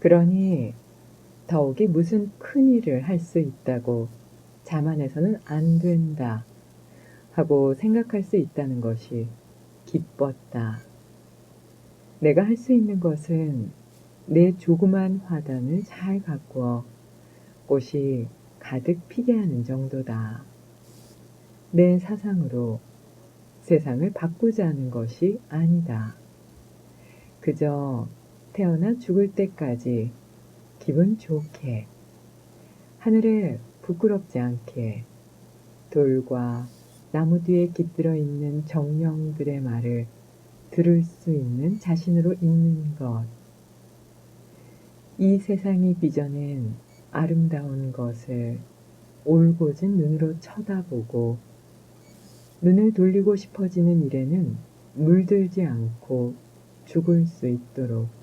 그러니 더욱이 무슨 큰 일을 할 수 있다고 자만해서는 안 된다 하고 생각할 수 있다는 것이 기뻤다. 내가 할 수 있는 것은 내 조그만 화단을 잘 가꾸어 꽃이 가득 피게 하는 정도다. 내 사상으로 세상을 바꾸자는 것이 아니다. 그저 태어나 죽을 때까지 기분 좋게, 하늘에 부끄럽지 않게 돌과 나무 뒤에 깃들어 있는 정령들의 말을 들을 수 있는 자신으로 있는 것. 이 세상이 빚어낸 아름다운 것을 올곧은 눈으로 쳐다보고 눈을 돌리고 싶어지는 일에는 물들지 않고 죽을 수 있도록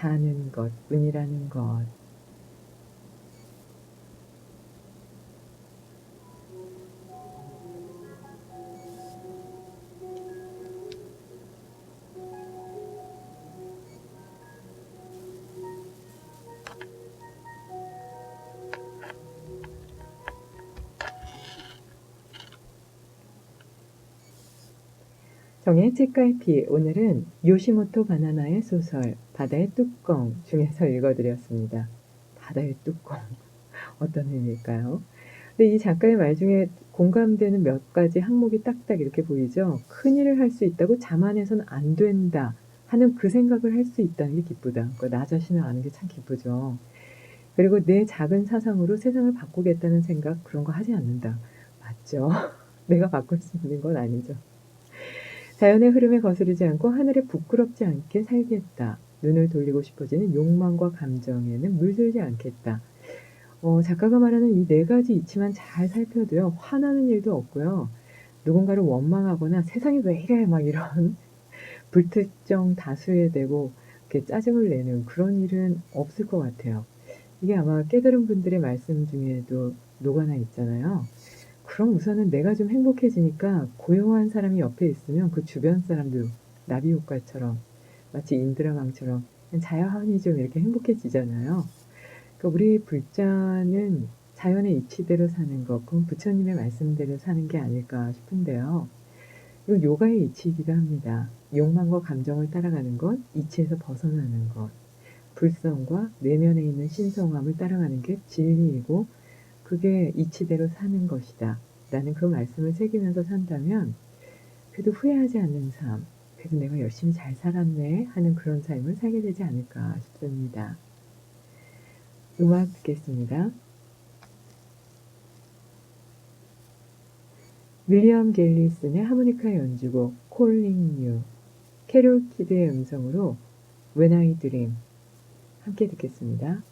사는 것 뿐이라는 것. 정의 책갈피 오늘은 요시모토 바나나의 소설 바다의 뚜껑 중에서 읽어드렸습니다. 바다의 뚜껑 어떤 의미일까요? 근데 이 작가의 말 중에 공감되는 몇 가지 항목이 딱딱 이렇게 보이죠. 큰 일을 할 수 있다고 자만해서는 안 된다 하는 그 생각을 할 수 있다는 게 기쁘다. 그러니까 나 자신을 아는 게 참 기쁘죠. 그리고 내 작은 사상으로 세상을 바꾸겠다는 생각 그런 거 하지 않는다. 맞죠? 내가 바꿀 수 있는 건 아니죠. 자연의 흐름에 거스르지 않고 하늘에 부끄럽지 않게 살겠다. 눈을 돌리고 싶어지는 욕망과 감정에는 물들지 않겠다. 어, 작가가 말하는 이 네 가지 이치만 잘 살펴도요, 화나는 일도 없고요, 누군가를 원망하거나 세상이 왜 이래 막 이런 불특정 다수에 대고 이렇게 짜증을 내는 그런 일은 없을 것 같아요. 이게 아마 깨달은 분들의 말씀 중에도 녹아나 있잖아요. 그럼 우선은 내가 좀 행복해지니까 고요한 사람이 옆에 있으면 그 주변 사람도 나비 효과처럼 마치 인드라강처럼 자연히 좀 이렇게 행복해지잖아요. 그러니까 우리 불자는 자연의 이치대로 사는 것, 그건 부처님의 말씀대로 사는 게 아닐까 싶은데요. 이건 요가의 이치이기도 합니다. 욕망과 감정을 따라가는 것, 이치에서 벗어나는 것, 불성과 내면에 있는 신성함을 따라가는 게 진리이고 그게 이치대로 사는 것이다. 라는 그 말씀을 새기면서 산다면 그래도 후회하지 않는 삶, 그래도 내가 열심히 잘 살았네 하는 그런 삶을 살게 되지 않을까 싶습니다. 음악 듣겠습니다. 윌리엄 갤리슨의 하모니카 연주곡 콜링 유 캐롤 키드의 음성으로 When I Dream 함께 듣겠습니다.